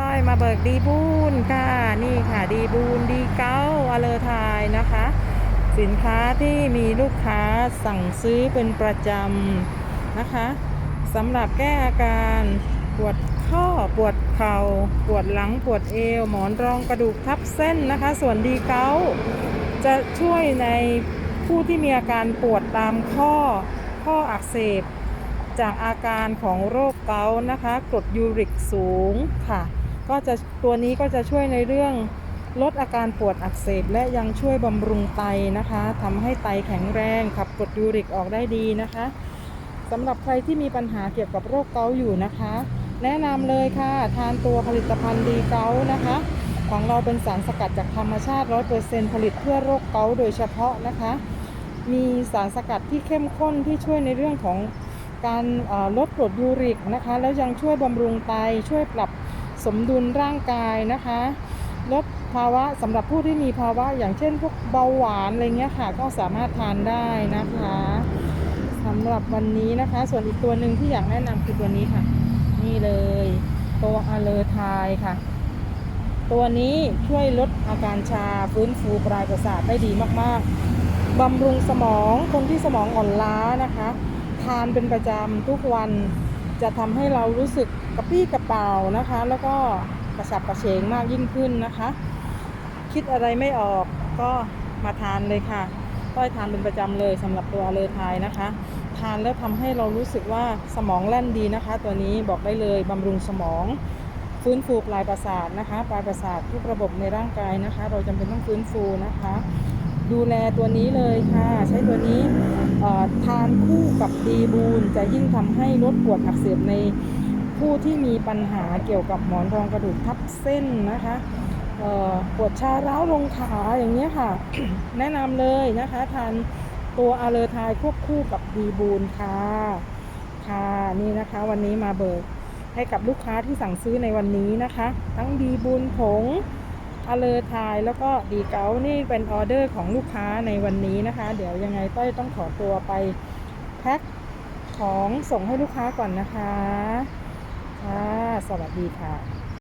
ต้อยมาเบิกดีบูนค่ะนี่ค่ะดีบูนดีเก้าอเลอทายนะคะ สินค้าที่มีลูกค้าสั่งซื้อเป็นประจำนะคะสำหรับแก้อาการปวดข้อปวดเข่าปวดหลังปวดเอว หมอนรองกระดูกทับเส้นนะคะ ส่วนดีเก้าจะช่วยในผู้ที่มีอาการปวดตามข้อข้ออักเสบจากอาการของโรคเกาต์นะคะกรดยูริกสูงค่ะ ก็จะตัวนี้ก็จะช่วยในเรื่องลดอาการปวดอักเสบและยังช่วยบำรุงไตนะคะทำให้ไตแข็งแรงขับกรดยูริกออกได้ดีนะคะสำหรับใครที่มีปัญหาเกี่ยวกับโรคเกาต์อยู่นะคะ แนะนำเลยค่ะ ทานตัวผลิตภัณฑ์ดีเกาต์นะคะ ของเราเป็นสารสกัดจากธรรมชาติ100%ผลิตเพื่อโรคเกาต์โดยเฉพาะนะคะ มีสารสกัดที่เข้มข้นที่ช่วยในเรื่องของการลดกรดยูริกนะคะ แล้วยังช่วยบำรุงไตช่วยปรับ สมดุลร่างกายนะคะลดภาวะสำหรับผู้ที่มีภาวะอย่างเช่น พวกเบาหวานอะไรเงี้ยค่ะ ก็สามารถทานได้นะคะสำหรับวันนี้นะคะ ส่วนอีกตัวหนึ่งที่อยากแนะนำคือตัวนี้ค่ะ นี่เลยตัวอะเลอทายค่ะ ตัวนี้ช่วยลดอาการชาฟื้นฟูปลายประสาทได้ดีมากๆบำรุงสมองคนที่สมองอ่อนล้านะคะ ทานเป็นประจำทุกวัน จะทำให้เรารู้สึกกระปี้กระเป๋านะคะ แล้วก็กระฉับกระเฉงมากยิ่งขึ้นนะคะ คิดอะไรไม่ออกก็มาทานเลยค่ะต้อยทานเป็นประจำเลยสำหรับตัวอเลอทายนะคะ ทานแล้วทำให้เรารู้สึกว่าสมองแล่นดีนะคะ ตัวนี้บอกได้เลยบำรุงสมองฟื้นฟูปลายประสาทนะคะ ปลายประสาททุกระบบในร่างกายนะคะ เราจำเป็นต้องฟื้นฟูนะคะ ดูแลตัวนี้เลยค่ะ ใช้ตัวนี้ ทานคู่กับดีบูนจะยิ่งทำให้ลดปวดอักเสบในผู้ที่มีปัญหาเกี่ยวกับหมอนรองกระดูกทับเส้นนะคะปวดชาร้าวลงขาอย่างเงี้ยค่ะ แนะนำเลยนะคะทานตัวอาเลอทายควบคู่กับดีบูนค่ะค่ะนี่นะคะวันนี้มาเบิกให้กับลูกค้าที่สั่งซื้อในวันนี้นะคะ ทั้งดีบุญผง อเลอทายแล้วก็ดีเกานี่เป็นออเดอร์ของลูกค้าในวันนี้นะคะ เดี๋ยวยังไงต้อยต้องขอตัวไปแพ็คของส่งให้ลูกค้าก่อนนะคะ ค่ะ สวัสดีค่ะ